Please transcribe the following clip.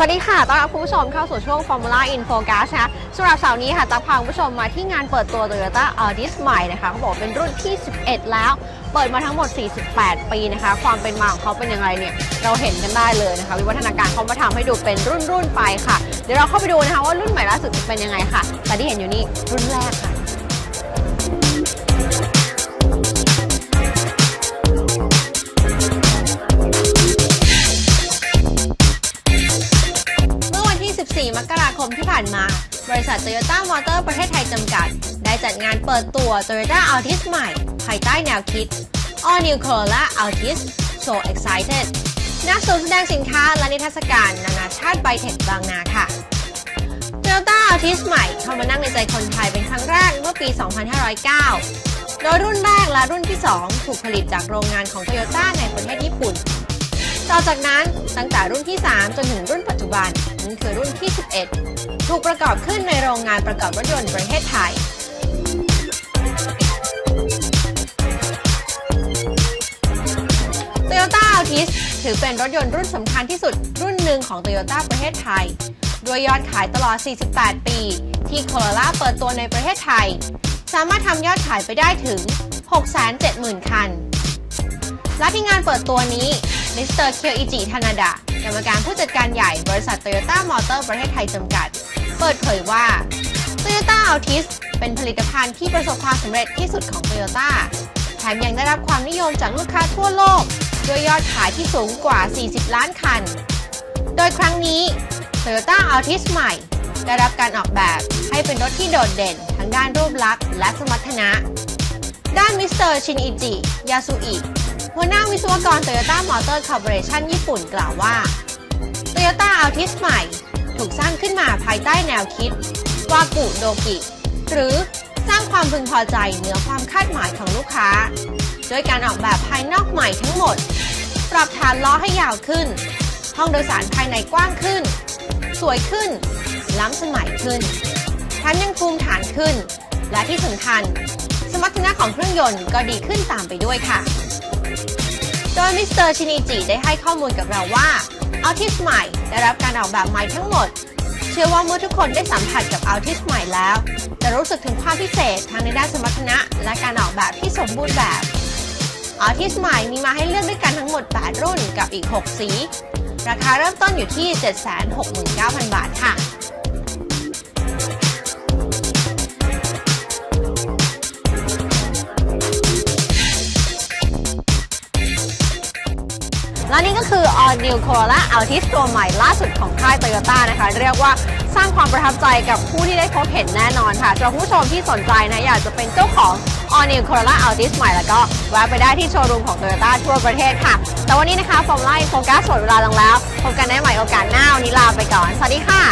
สวัสดีค่ะ ต้อนรับคุณผู้ชมเข้าสู่ช่วง Formula in Focus นะคะสำหรับเสาร์นี้ค่ะจะพาคุณผู้ชมมาที่งานเปิดตัว Toyota Altis ใหม่นะคะเขาบอกเป็นรุ่นที่ 11 แล้ว เปิดมาทั้งหมด 48 ปีนะคะ ความเป็นมาของเขาเป็นยังไงเนี่ย เราเห็นกันได้เลยนะคะ วิวัฒนาการเขามาทำให้ดูเป็นรุ่นรุ่นๆไปค่ะ เดี๋ยวเราเข้าไปดูนะคะว่ารุ่นใหม่ล่าสุดเป็นยังไงค่ะ แต่ที่เห็นอยู่นี่รุ่นแรกค่ะ มกราคมที่ผ่านมา บริษัท Toyota Motor ประเทศไทยจำกัด ได้จัดงานเปิดตัว Toyota Altis ใหม่ ภายใต้แนวคิด All New Corolla Altis So Excited ณศูนย์แสดงสินค้าและนิทรรศการ นานาชาติไบเทคบางนาค่ะ Toyota Altis ใหม่เข้ามานั่งในใจคนไทยเป็นครั้งแรกเมื่อปี 2509 โดยรุ่นแรกและรุ่นที่ 2 ถูกผลิตจากโรงงานของ Toyota ในประเทศญี่ปุ่น ต่อจากนั้นตั้งแต่รุ่นที่ 3 จนถึงรุ่นปัจจุบันนั่นคือรุ่นที่ 11 ถูกประกอบขึ้นในโรงงานประกอบรถยนต์ประเทศไทย Toyota Altis ถือเป็นรถยนต์รุ่นสำคัญที่สุดรุ่นหนึ่งของ Toyota ประเทศไทย ด้วยยอดขายตลอด 48 ปี ที่ Corolla เปิดตัวในประเทศไทย สามารถทำยอดขายไปได้ถึง 670,000 คัน และที่งานเปิดตัวนี้ มิสเตอร์เคียวอิจิธนาดะกรรมการผู้จัดการใหญ่บริษัท Toyota Motor ประเทศไทยจำกัด เปิดเผยว่า Toyota Altis เป็นผลิตภัณฑ์ที่ประสบความสำเร็จที่สุดของ Toyota แถมยังได้รับความนิยมจากลูกค้าทั่วโลก ด้วยยอดขายที่สูงกว่า 40 ล้านคัน โดยครั้งนี้ Toyota Altis ใหม่ ได้รับการออกแบบให้เป็นรถที่โดดเด่นทั้งด้านรูปลักษณ์และสมรรถนะ ด้านมิสเตอร์ชินอิจิ ยาสุอิ หัวหน้าวิศวกร Toyota Motor Corporation ญี่ปุ่นกล่าวว่า Toyota Altis ใหม่ ถูกสร้างขึ้นมาภายใต้แนวคิดวากุโดกิ หรือสร้างความพึงพอใจเหนือความคาดหมายของลูกค้า ด้วยการออกแบบภายนอกใหม่ทั้งหมด ปรับฐานล้อให้ยาวขึ้น ห้องโดยสารภายในกว้างขึ้น สวยขึ้น ล้ำสมัยขึ้นแถมยังภูมิฐานขึ้น และที่สำคัญ สมรรถนะของเครื่องยนต์ก็ดีขึ้นตามไปด้วยค่ะ โดยมิสเตอร์ชินิจิได้ให้ข้อมูลกับเราว่า Altis ใหม่ได้รับการออกแบบใหม่ทั้งหมด เชื่อว่าเมื่อทุกคนได้สัมผัสกับ Altis ใหม่แล้ว จะรู้สึกถึงความพิเศษทั้งในด้านสมรรถนะและการออกแบบที่สมบูรณ์แบบ Altis ใหม่มีมาให้เลือกด้วยกันทั้งหมด 8 รุ่นกับอีก 6 สี ราคาเริ่มต้นอยู่ที่ 769,000 บาทค่ะ และนี่ก็คือ All New Corolla Altis ตัวใหม่ล่าสุดของค่าย Toyota นะคะ เรียกว่าสร้างความประทับใจกับผู้ที่ได้พบเห็นแน่นอนค่ะสำหรับผู้ชมที่สนใจนะอยากจะเป็นเจ้าของ All New Corolla Altis ใหม่แล้วก็แวะไปได้ที่โชว์รูมของ Toyota ทั่วประเทศค่ะ แต่วันนี้นะคะผมไล่โฟกัสหมดเวลาลงแล้วพบกันได้ใหม่โอกาสหน้าวันนี้ลาไปก่อน สวัสดีค่ะ